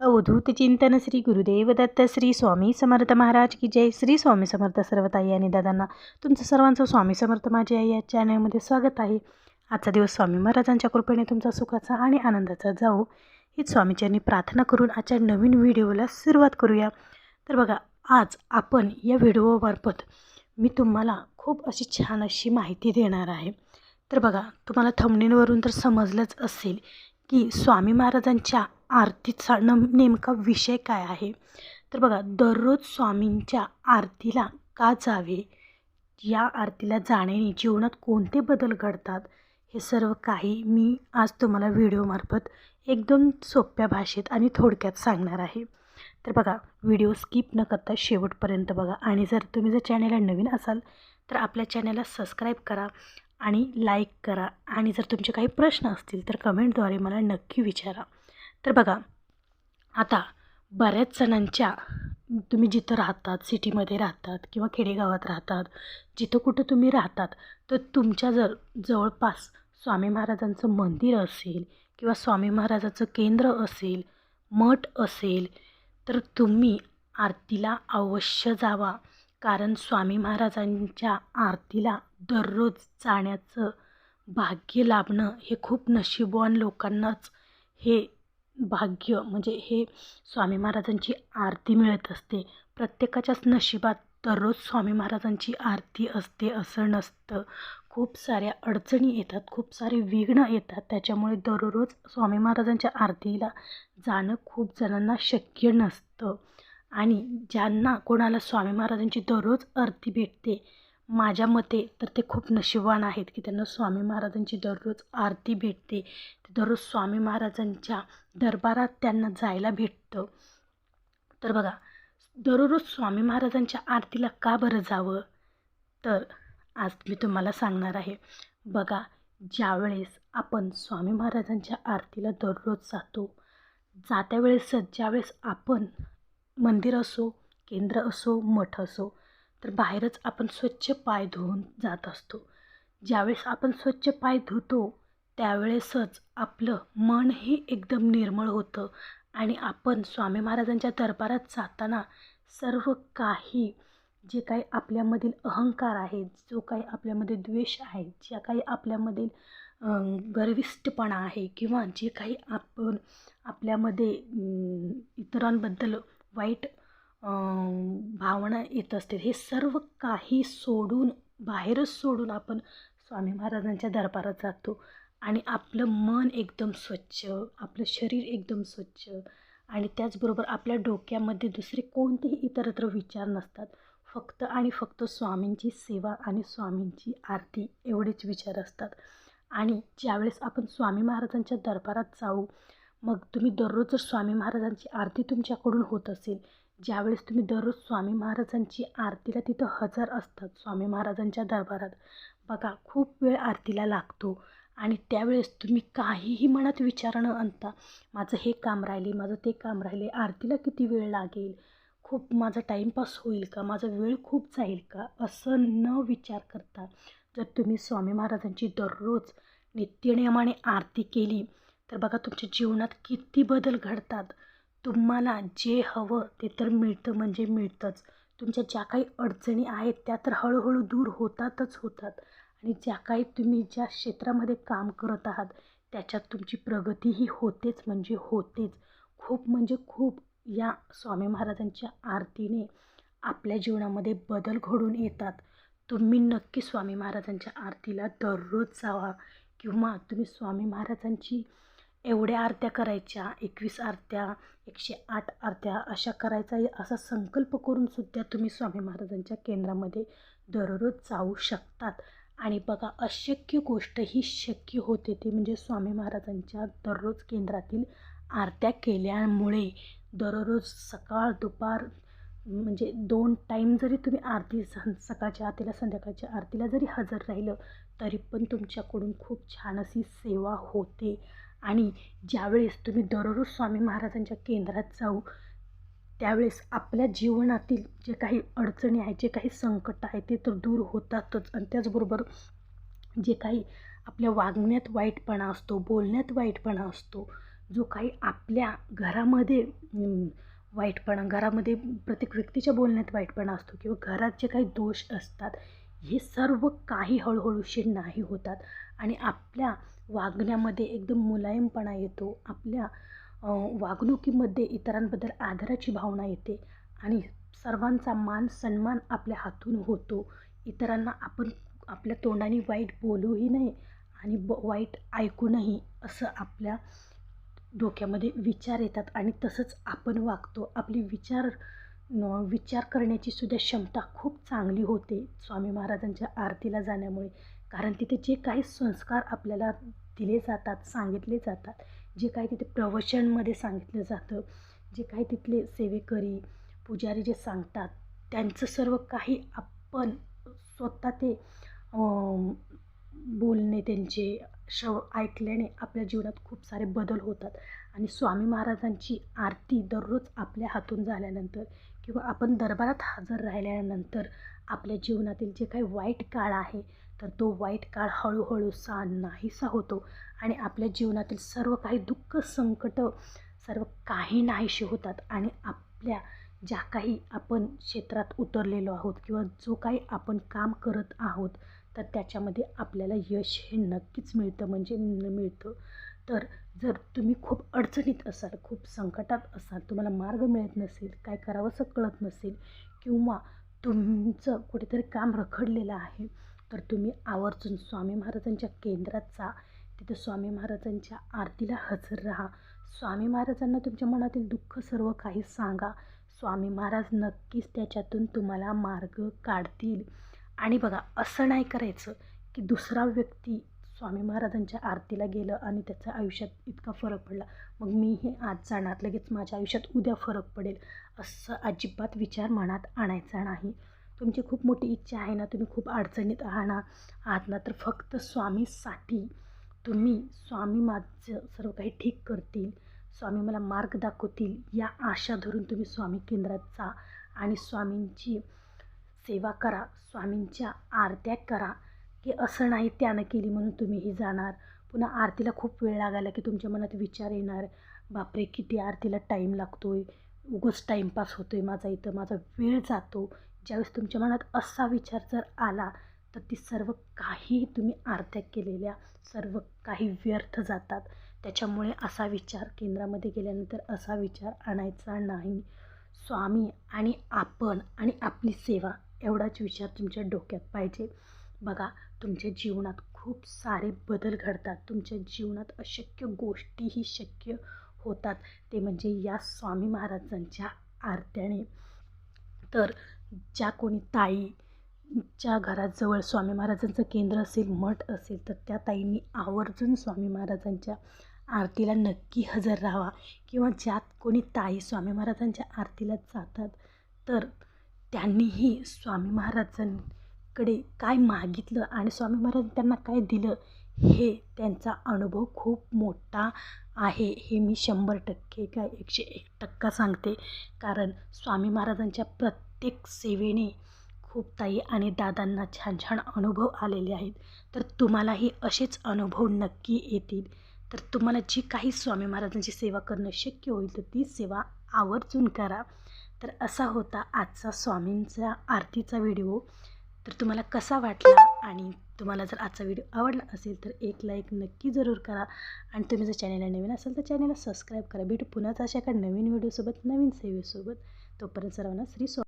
अवधूत चिंतन श्री गुरुदेव दत्त श्री स्वामी समर्थ महाराज की जय. श्री स्वामी समर्थ सर्व ताई आणि दादांना तुमचं सर्वांचं स्वामी समर्थ माझे आई या चॅनलमध्ये स्वागत आहे. आजचा दिवस स्वामी महाराजांच्या कृपेने तुमचा सुखाचा आणि आनंदाचा जाऊ हीच स्वामीच्यांनी प्रार्थना करून आजच्या नवीन व्हिडिओला सुरुवात करूया. तर बघा आज आपण या व्हिडिओमार्फत मी तुम्हाला खूप अशी छान अशी माहिती देणार आहे. तर बघा तुम्हाला थंबनेलवरून तर समजलंच असेल की स्वामी महाराजांच्या आरतीचा नम नेमका विषय काय आहे? तर बघा दररोज स्वामींच्या आरतीला का जावे? या आरतीला जाण्याने जीवनात कोणते बदल घडतात? हे सर्व काही मी आज तुम्हाला व्हिडिओमार्फत एकदम सोप्या भाषेत आणि थोडक्यात सांगणार आहे. तर बघा व्हिडिओ स्किप न करता शेवटपर्यंत बघा. आणि जर तुम्ही जर चॅनलला नवीन असाल तर आपल्या चॅनलला सबस्क्राईब करा आणि लाईक करा. आणि जर तुमचे काही प्रश्न असतील तर कमेंटद्वारे मला नक्की विचारा. तर बघा आता बऱ्याच जणांच्या तुम्ही जिथं राहतात सिटीमध्ये राहतात किंवा खेडेगावात राहतात जिथं कुठं तुम्ही राहतात तर तुमच्या जर जवळपास स्वामी महाराजांचं मंदिर असेल किंवा स्वामी महाराजाचं केंद्र असेल मठ असेल तर तुम्ही आरतीला अवश्य जावा. कारण स्वामी महाराजांच्या आरतीला दररोज जाण्याचं भाग्य लाभणं हे खूप नशीबवान लोकांनाच हे भाग्य म्हणजे हे स्वामी महाराजांची आरती मिळत असते. प्रत्येकाच्याच नशिबात दररोज स्वामी महाराजांची आरती असते असं नसतं. खूप साऱ्या अडचणी येतात खूप सारे विघ्न येतात. त्याच्यामुळे दररोज स्वामी महाराजांच्या आरतीला जाणं खूप जणांना शक्य नसतं. आणि ज्यांना कोणाला स्वामी महाराजांची दररोज आरती भेटते माझ्या मते तर ते खूप नशिबवान आहेत की त्यांना स्वामी महाराजांची दररोज आरती भेटते. दररोज स्वामी महाराजांच्या दरबारात त्यांना जायला भेटतं. तर बघा दररोज स्वामी महाराजांच्या आरतीला का बरं जावं? तर आज मी तुम्हाला सांगणार आहे. बघा ज्यावेळेस आपण स्वामी महाराजांच्या आरतीला दररोज जातो जात्या वेळेस ज्यावेळेस आपण मंदिर असो केंद्र असो मठ असो तर बाहेरच आपण स्वच्छ पाय धुवून जात असतो. ज्यावेळेस आपण स्वच्छ पाय धुतो त्यावेळेसच आपलं मनही एकदम निर्मळ होतं आणि आपण स्वामी महाराजांच्या दरबारात जाताना सर्व काही जे काही आपल्यामधील अहंकार आहे जो काही आपल्यामध्ये द्वेष आहे ज्या काही आपल्यामधील गर्विष्टपणा आहे किंवा जे काही आपण आपल्यामध्ये इतरांबद्दल वाईट भावना येत असते हे सर्व काही सोडून बाहेरच सोडून आपण स्वामी महाराजांच्या दरबारात जातो. आणि आपलं मन एकदम स्वच्छ आपलं शरीर एकदम स्वच्छ. आणि त्याचबरोबर आपल्या डोक्यामध्ये दुसरे कोणतेही इतरत्र विचार नसतात. फक्त आणि फक्त स्वामींची सेवा आणि स्वामींची आरती एवढेच विचार असतात. आणि ज्यावेळेस आपण स्वामी महाराजांच्या दरबारात जाऊ मग तुम्ही दररोज जर स्वामी महाराजांची आरती तुमच्याकडून होत असेल ज्यावेळेस तुम्ही दररोज स्वामी महाराजांची आरतीला तिथं हजर असतात स्वामी महाराजांच्या दरबारात. बघा खूप वेळ आरतीला लागतो आणि त्यावेळेस तुम्ही काहीही मनात विचार न आणता माझं हे काम राहिले माझं ते काम राहिले आरतीला किती वेळ लागेल? खूप माझा टाईमपास होईल का? माझा वेळ खूप जाईल का? असं न विचार करता जर तुम्ही स्वामी महाराजांची दररोज नित्यनियमाने आरती केली तर बघा तुमच्या जीवनात किती बदल घडतात. तुम्हाला जे हवं ते तर मिळतं म्हणजे मिळतंच. तुमच्या ज्या काही अडचणी आहेत त्या तर हळूहळू दूर होतातच होतात. आणि ज्या काही तुम्ही ज्या क्षेत्रामध्ये काम करत आहात त्याच्यात तुमची प्रगतीही होतेच म्हणजे होतेच. खूप म्हणजे खूप या स्वामी महाराजांच्या आरतीने आपल्या जीवनामध्ये बदल घडून येतात. तुम्ही नक्की स्वामी महाराजांच्या आरतीला दररोज जावा किंवा तुम्ही स्वामी महाराजांची एवढ्या आरत्या करायच्या एकवीस आरत्या एकशे आठ आरत्या अशा करायचा असा संकल्प करूनसुद्धा तुम्ही स्वामी महाराजांच्या केंद्रामध्ये दररोज जाऊ शकतात. आणि बघा अशक्य गोष्ट ही शक्य होते ती म्हणजे स्वामी महाराजांच्या दररोज केंद्रातील आरत्या केल्यामुळे दररोज सकाळ दुपार म्हणजे दोन टाईम जरी तुम्ही आरती सकाळच्या आरतीला संध्याकाळच्या आरतीला जरी हजर राहिलं तरी पण तुमच्याकडून खूप छान अशी सेवा होते. आणि ज्यावेळेस तुम्ही दररोज स्वामी महाराजांच्या केंद्रात जाऊ त्यावेळेस आपल्या जीवनातील जे काही अडचणी आहेत जे काही संकट आहे ते तर दूर होतातच. आणि त्याचबरोबर जे काही आपल्या वागण्यात वाईटपणा असतो बोलण्यात वाईटपणा असतो जो काही आपल्या घरामध्ये वाईटपणा घरामध्ये प्रत्येक व्यक्तीच्या बोलण्यात वाईटपणा असतो किंवा घरात जे काही दोष असतात हे सर्व काही हळूहळूशी नाही होतात. आणि आपल्या वागण्यामध्ये एकदम मुलायमपणा येतो. आपल्या वागणुकीमध्ये इतरांबद्दल आदराची भावना येते आणि सर्वांचा मान सन्मान आपल्या हातून होतो. इतरांना आपण आपल्या तोंडाने वाईट बोलूही नाही आणि ब वाईट ऐकूनही असं आपल्या डोक्यामध्ये विचार येतात आणि तसंच आपण वागतो. आपली विचार विचार करण्याची सुद्धा क्षमता खूप चांगली होते स्वामी महाराजांच्या आरतीला जाण्यामुळे. कारण तिथे जे काही संस्कार आपल्याला दिले जातात सांगितले जातात जे काही तिथे प्रवचनमध्ये सांगितलं जातं जे काही तिथले सेवेकरी पुजारी जे सांगतात त्यांचं सर्व काही आपण स्वतः ते बोलणे त्यांचे शव ऐकल्याने आपल्या जीवनात खूप सारे बदल होतात. आणि स्वामी महाराजांची आरती दररोज आपल्या हातून झाल्यानंतर किंवा आपण दरबारात हजर राहिल्यानंतर आपल्या जीवनातील जे काही वाईट काळ आहे तर तो वाईट काळ हळूहळू सा नाहीसा होतो. आणि आपल्या जीवनातील सर्व काही दुःख संकट सर्व काही नाहीशी होतात. आणि आपल्या ज्या काही आपण क्षेत्रात उतरलेलो आहोत किंवा जो काही आपण काम करत आहोत तर त्याच्यामध्ये आपल्याला यश हे नक्कीच मिळतं. म्हणजे न- मिळतं. तर जर तुम्ही खूप अडचणीत असाल खूप संकटात असाल तुम्हाला मार्ग मिळत नसेल काय करावंसं कळत नसेल किंवा तुमचं कुठेतरी काम रखडलेलं आहे. तर तुम्ही आवर्जून स्वामी महाराजांच्या केंद्रात जा. तिथं स्वामी महाराजांच्या आरतीला हजर राहा. स्वामी महाराजांना तुमच्या मनातील दुःख सर्व काही सांगा. स्वामी महाराज नक्कीच त्याच्यातून तुम्हाला मार्ग काढतील. आणि बघा असं नाही करायचं की दुसरा व्यक्ती स्वामी महाराजांच्या आरतीला गेलं आणि त्याच्या आयुष्यात इतका फरक पडला. मग मी हे आज जाणार. लगेच माझ्या आयुष्यात उद्या फरक पडेल. असं अजिबात विचार मनात आणायचा नाही. तुमची खूप मोठी इच्छा आहे ना तुम्ही खूप अडचणीत आहात ना आहात ना तर फक्त स्वामीसाठी तुम्ही स्वामी माझं सर्व काही ठीक करतील. स्वामी मला मार्ग दाखवतील. या आशा धरून तुम्ही स्वामी केंद्रात जा आणि स्वामींची सेवा करा स्वामींच्या आरत्या करा. की असं नाही त्यानं केली म्हणून तुम्हीही जाणार. पुन्हा आरतीला खूप वेळ लागायला की तुमच्या मनात विचार येणार. बापरे किती आरतीला टाईम लागतो आहे उगाच टाईमपास होतो आहे माझा इथं माझा वेळ जातो. ज्यावेळेस तुमच्या मनात असा विचार जर आला तर ती सर्व काही तुम्ही आरत्या केलेल्या सर्व काही व्यर्थ जातात. त्याच्यामुळे असा विचार केंद्रामध्ये गेल्यानंतर असा विचार आणायचा नाही. स्वामी आणि आपण आणि आपली सेवा एवढाच विचार तुमच्या डोक्यात पाहिजे. बघा तुमच्या जीवनात खूप सारे बदल घडतात. तुमच्या जीवनात अशक्य गोष्टीही शक्य होतात. ते म्हणजे या स्वामी महाराजांच्या आरत्याने. तर ज्या कोणी ताई च्या घराजवळ स्वामी महाराजांचं केंद्र असेल मठ असेल तर त्या ताईंनी आवर्जून स्वामी महाराजांच्या आरतीला नक्की हजर राहावा. किंवा ज्यात कोणी ताई स्वामी महाराजांच्या आरतीला जातात तर त्यांनीही स्वामी महाराजांकडे काय मागितलं आणि स्वामी महाराज त्यांना काय दिलं हे त्यांचा अनुभव खूप मोठा आहे. हे मी शंभर टक्के काय एकशे एक टक्का सांगते. कारण स्वामी महाराजांच्या प्रत्येक सेवेने खूप ताई आणि दादांना छान छान अनुभव आलेले आहेत. तर तुम्हालाही असेच अनुभव नक्की येतील. तर तुम्हाला जी काही स्वामी महाराजांची सेवा करणं शक्य होईल तर ती सेवा आवर्जून करा. तर असा होता आजचा स्वामींचा आरतीचा व्हिडिओ. तर तुम्हाला कसा वाटला आणि तुम्हाला जर आजचा व्हिडिओ आवडला असेल तर एक लाईक नक्की जरूर करा. आणि तुम्ही जर चॅनलला नवीन असाल तर चॅनलला सबस्क्राईब करा. भेटू पुन्हाच अशा एका नवीन व्हिडिओसोबत नवीन सेवेसोबत. तोपर्यंत सर्वांना श्री स्वा